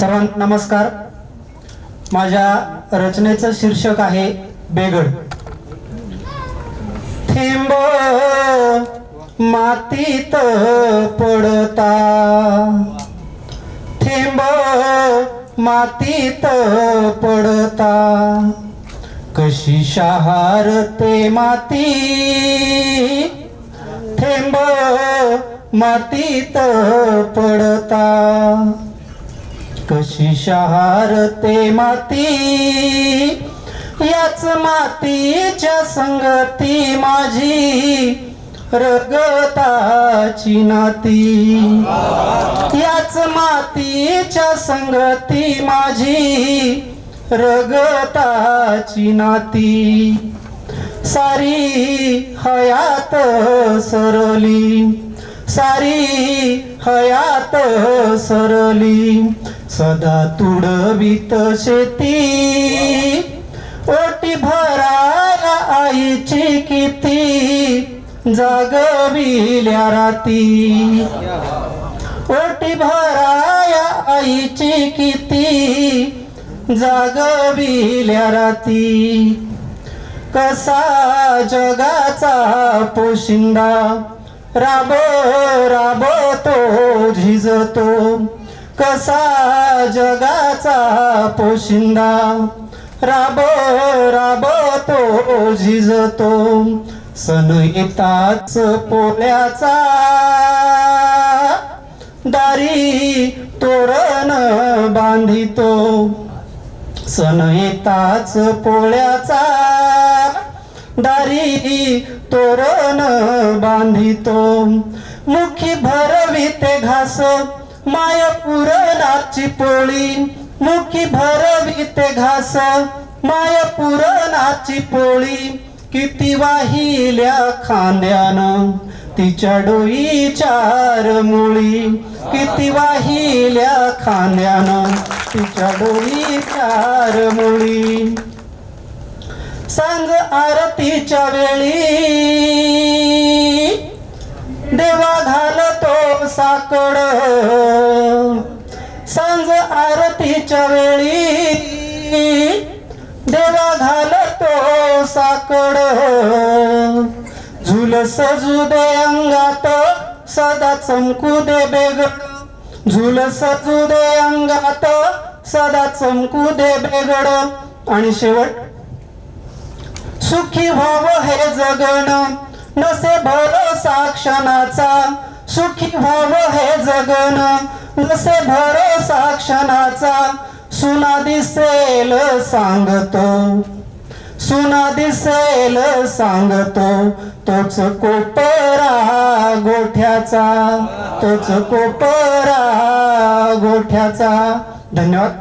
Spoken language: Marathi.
सर्वांना नमस्कार. माझ्या रचनेचं शीर्षक आहे बेगड. थेंब मातीत पडता. थेंब मातीत पडता. कशी शहारते माती. थेंब मातीत पडता. कशी शहारते माती? याच मातीच्या संगती माझी रगताची नाती. याच मातीच्या संगती माझी रगताची नाती. सारी हयात सरली सारी हयात सरली. सदा तुडवीत शेती. ओटी भराया आईची किती. जागविल्या राती. ओटी भराया आईची किती. जागविल्या राती. कसा जगाचा पोशिंदा. राबो राबो तो झिजतो. कसा जगाचा पोशिंदा? राबो राबो तो झिजतो. सण येताच पोल्याचा दारी तोरण बांधितो. सण येताच पोळ्याचा. दारी तोरण बांधितो. मुखी भरविते घास माय पुरणाची पोळी. मुखी भरविते घास. माय पुरणाची पोळी. किती वाहिल्या खांद्यानं. तिच्या डोई चार मुळी किती वाहिल्या खांद्यानं. तिच्या डोई चार मुळी सांग आरतीच्या वेळी. घालतो सांज आरतीच्या वेळी देवा घालतो साकड. झुल सजू दे अंगात सदा चमकू दे बेग. झुल सजू दे अंगात सदा चमकू दे बेगड. आणि शेवट सुखी व्हाव हे जगण. नसे भर साक्षणाचा. सुखी भव हे जगन. नसे भरोसा क्षणाचा. सुना दिसेल सांगतो. सुना दिसेल सांगतो. तोच कोपरा गोठ्याचा. तोच कोपरा गोठ्याचा. धन्यवाद.